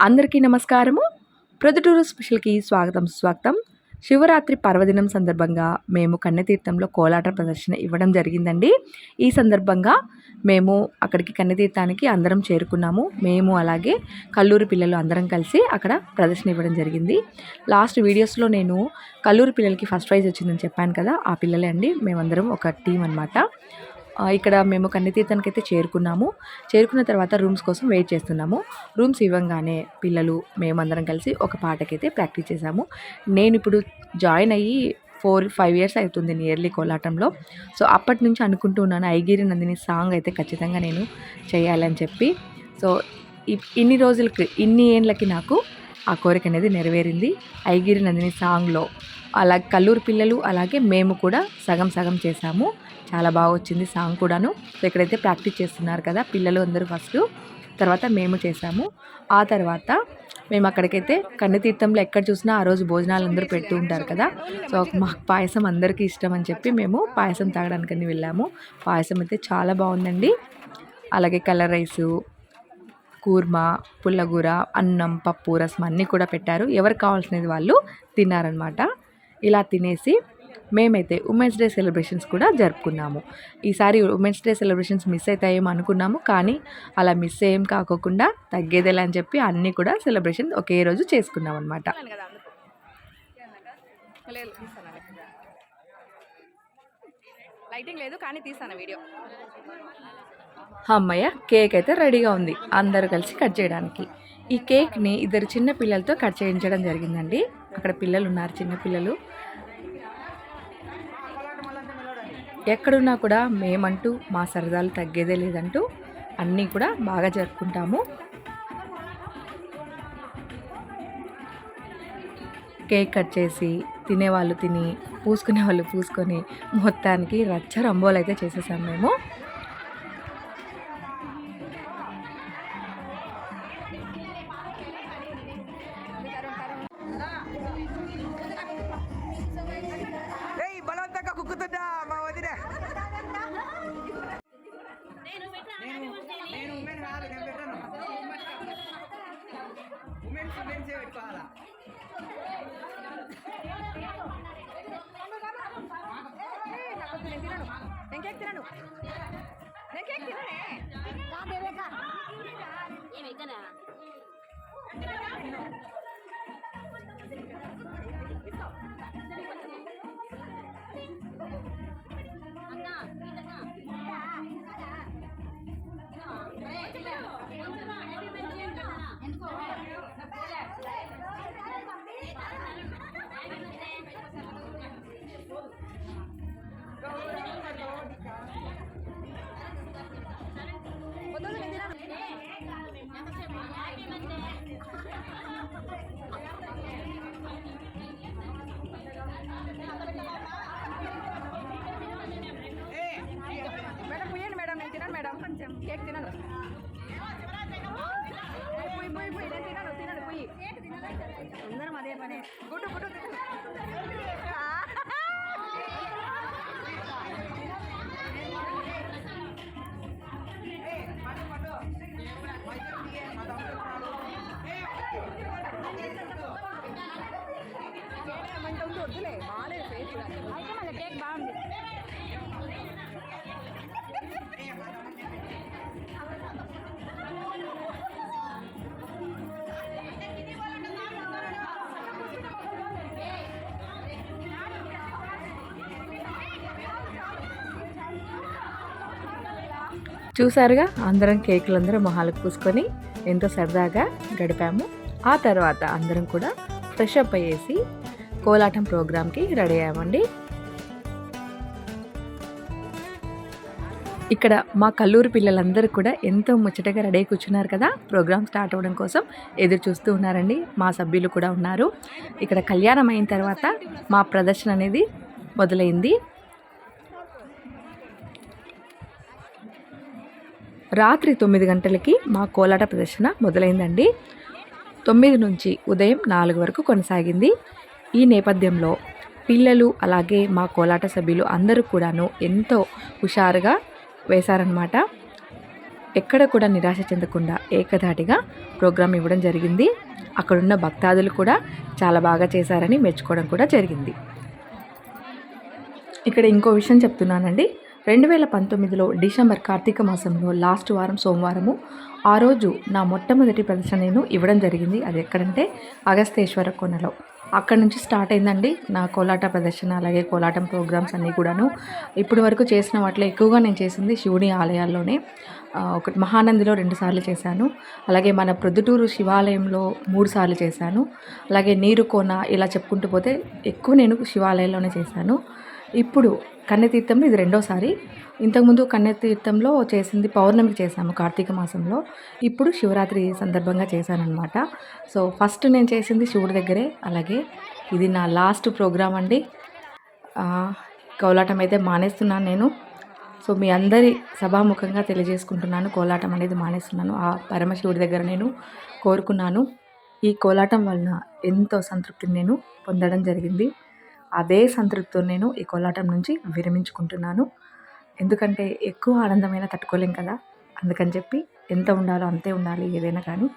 అందరికీ నమస్కారము. ప్రొద్దుటూరు స్పెషల్కి స్వాగతం స్వాగతం శివరాత్రి పర్వదినం సందర్భంగా మేము కన్నెతీర్థంలో కోలాట ప్రదర్శన ఇవ్వడం జరిగిందండి. ఈ సందర్భంగా మేము అక్కడికి కన్నెతీర్థానికి అందరం చేరుకున్నాము. మేము అలాగే కల్లూరు పిల్లలు అందరం కలిసి అక్కడ ప్రదర్శన ఇవ్వడం జరిగింది. లాస్ట్ వీడియోస్లో నేను కల్లూరు పిల్లలకి ఫస్ట్ ప్రైజ్ వచ్చిందని చెప్పాను కదా ఆ పిల్లలే అండి. మేమందరం ఒక టీం అనమాట ఇక్కడ మేము కన్నెతీర్థానికి అయితే చేరుకున్నాము. చేరుకున్న తర్వాత రూమ్స్ కోసం వెయిట్ చేస్తున్నాము. రూమ్స్ ఇవ్వంగానే పిల్లలు మేమందరం కలిసి ఒక పాటకైతే ప్రాక్టీస్ చేశాము. నేను ఇప్పుడు జాయిన్ అయ్యి ఫోర్ ఫైవ్ ఇయర్స్ అవుతుంది నియర్లీ కోలాటంలో. సో అప్పటి నుంచి అనుకుంటూ ఉన్నాను ఐగిరి నందిని సాంగ్ అయితే ఖచ్చితంగా నేను చేయాలని చెప్పి. సో ఇన్ని రోజులకి ఇన్ని ఏండ్లకి నాకు ఆ కోరిక అనేది నెరవేరింది. ఐగిరి నందిని సాంగ్లో అలా కల్లూరు పిల్లలు అలాగే మేము కూడా సగం సగం చేశాము. చాలా బాగా వచ్చింది సాంగ్ కూడాను. సో ఇక్కడైతే ప్రాక్టీస్ చేస్తున్నారు కదా పిల్లలు అందరూ ఫస్ట్. తర్వాత మేము చేసాము ఆ తర్వాత మేము అక్కడికైతే కన్నతీర్థంలో ఎక్కడ చూసినా ఆ రోజు భోజనాలు అందరూ పెడుతూ ఉంటారు కదా. సో మాకు పాయసం అందరికీ ఇష్టం అని చెప్పి మేము పాయసం తాగడానికని వెళ్ళాము. పాయసం అయితే చాలా బాగుందండి. అలాగే కలర్ రైసు కూర్మా పుల్లగూర అన్నం పప్పు రసం అన్నీ కూడా పెట్టారు. ఎవరు కావాల్సినది వాళ్ళు తిన్నారనమాట ఇలా తినేసి మేమైతే ఉమెన్స్ డే సెలబ్రేషన్స్ కూడా జరుపుకున్నాము. ఈసారి ఉమెన్స్ డే సెలబ్రేషన్స్ మిస్ అవుతాయేమో అనుకున్నాము కానీ అలా మిస్ ఏం కాకోకుండా తగ్గేదేలా అని చెప్పి అన్నీ కూడా సెలబ్రేషన్ ఒకే రోజు చేసుకున్నాం అనమాట లైటింగ్ లేదు కానీ తీసాను వీడియో. అమ్మయ్య కేక్ అయితే రెడీగా ఉంది. అందరూ కలిసి కట్ చేయడానికి. ఈ కేక్ని ఇద్దరు చిన్న పిల్లలతో కట్ చేయించడం జరిగిందండి. అక్కడ పిల్లలు ఉన్నారు చిన్న పిల్లలు. ఎక్కడున్నా కూడా మేమంటూ మా సరదాలు తగ్గేదే లేదంటూ అన్నీ కూడా బాగా జరుపుకుంటాము. కేక్ కట్ చేసి తినేవాళ్ళు తిని పూసుకునే వాళ్ళు పూసుకొని మొత్తానికి రచ్చ రంబోలు అయితే చేసేసాం మేము. నేను నేను ఉమెన్ కాదు నేను పెట్టాను. ఉమెన్స్ ఉమెన్సే పెట్టుకోవాలా నేను తినను నేను కేక్ తినను నేను కేక్ తినను పోయి పోయి పోయి తినను తినను పోయి అందరం అదే పని. గుడ్డు గుడ్డు. చూసారుగా అందరం కేకులు అందరం మొహాలకు పూసుకొని ఎంతో సరదాగా గడిపాము. ఆ తర్వాత అందరం కూడా ఫ్రెష్ అప్ అయ్యేసి కోలాటం ప్రోగ్రామ్కి రెడీ అయ్యామండి. ఇక్కడ మా కల్లూరు పిల్లలందరూ కూడా ఎంతో ముచ్చటగా రెడీ అయి కూర్చున్నారు కదా? ప్రోగ్రామ్ స్టార్ట్ అవ్వడం కోసం ఎదురు చూస్తూ ఉన్నారండి. మా సభ్యులు కూడా ఉన్నారు. ఇక్కడ కళ్యాణం అయిన తర్వాత మా ప్రదర్శన అనేది మొదలైంది. రాత్రి తొమ్మిది గంటలకి మా కోలాట ప్రదర్శన మొదలైందండి. తొమ్మిది నుంచి ఉదయం నాలుగు వరకు కొనసాగింది. ఈ నేపథ్యంలో పిల్లలు అలాగే మా కోలాట సభ్యులు అందరూ కూడాను ఎంతో హుషారుగా వేశారనమాట ఎక్కడ కూడా నిరాశ చెందకుండా ఏకధాటిగా ప్రోగ్రాం ఇవ్వడం జరిగింది. అక్కడున్న భక్తాదులు కూడా చాలా బాగా చేశారని మెచ్చుకోవడం కూడా జరిగింది. ఇక్కడ ఇంకో విషయం చెప్తున్నానండి. రెండు వేల పంతొమ్మిదిలో డిసెంబర్ కార్తీక మాసంలో లాస్ట్ వారం సోమవారము ఆ రోజు నా మొట్టమొదటి ప్రదర్శన నేను ఇవ్వడం జరిగింది. అది ఎక్కడంటే అగస్తేశ్వర కొనలో. అక్కడ నుంచి స్టార్ట్ అయిందండి నా కోలాట ప్రదర్శన అలాగే కోలాటం ప్రోగ్రామ్స్ అన్నీ కూడాను. ఇప్పటి వరకు చేసిన వాటిలో ఎక్కువగా నేను చేసింది శివుని ఆలయాల్లోనే. ఒకటి మహానందిలో రెండుసార్లు చేశాను. అలాగే మన ప్రొద్దుటూరు శివాలయంలో మూడు సార్లు చేశాను. అలాగే నీరు కోన ఇలా చెప్పుకుంటూ పోతే ఎక్కువ నేను శివాలయంలోనే చేశాను. ఇప్పుడు కన్నెతీర్థంలో ఇది రెండోసారి. ఇంతకుముందు కన్నెతీర్థంలో చేసింది పౌర్ణమికి చేశాము కార్తీక మాసంలో. ఇప్పుడు శివరాత్రి సందర్భంగా చేశానమాట సో ఫస్ట్ నేను చేసింది శివుడి దగ్గరే. అలాగే ఇది నా లాస్ట్ ప్రోగ్రామ్ అండి. కోలాటం అయితే మానేస్తున్నాను నేను. సో మీ అందరి సభాముఖంగా తెలియజేసుకుంటున్నాను కోలాటం అనేది మానేస్తున్నాను. ఆ పరమశివుడి దగ్గర నేను కోరుకున్నాను. ఈ కోలాటం వలన ఎంతో సంతృప్తిని నేను పొందడం జరిగింది. అదే సంతృప్తితో నేను ఈ కోలాటం నుంచి విరమించుకుంటున్నాను. ఎందుకంటే ఎక్కువ ఆనందమైన తట్టుకోలేం కదా. అందుకని చెప్పి ఎంత ఉండాలో అంతే ఉండాలి ఏదైనా కానీ.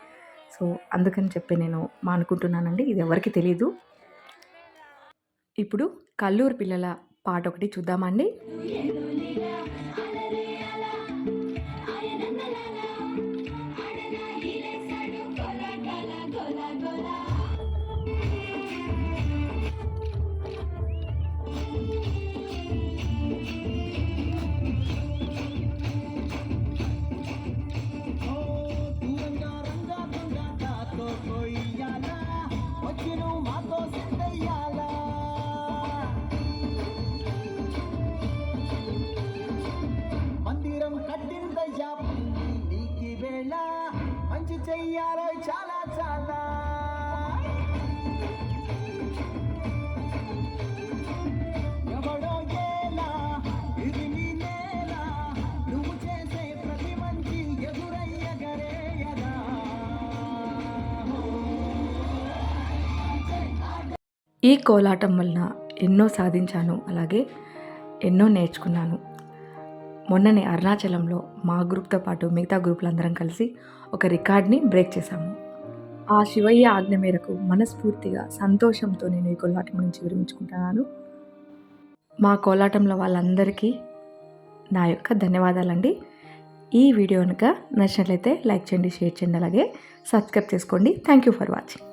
సో అందుకని చెప్పి నేను మానుకుంటున్నానండి. ఇది ఎవరికి తెలీదు. ఇప్పుడు కల్లూరు పిల్లల పాట ఒకటి చూద్దామండి. ఈ కోలాటం వలన ఎన్నో సాధించాను అలాగే ఎన్నో నేర్చుకున్నాను. మొన్ననే అరుణాచలంలో మా గ్రూప్తో పాటు మిగతా గ్రూపులందరం కలిసి ఒక రికార్డ్ని బ్రేక్ చేశాము. ఆ శివయ్య ఆజ్ఞ మేరకు మనస్ఫూర్తిగా సంతోషంతో నేను ఈ కోలాటం నుంచి విరమించుకుంటున్నాను మా కోలాటంలో వాళ్ళందరికీ నా యొక్క ధన్యవాదాలండి. ఈ వీడియో కనుక నచ్చినట్లయితే లైక్ చేయండి షేర్ చేయండి అలాగే సబ్స్క్రైబ్ చేసుకోండి. Thank you for watching.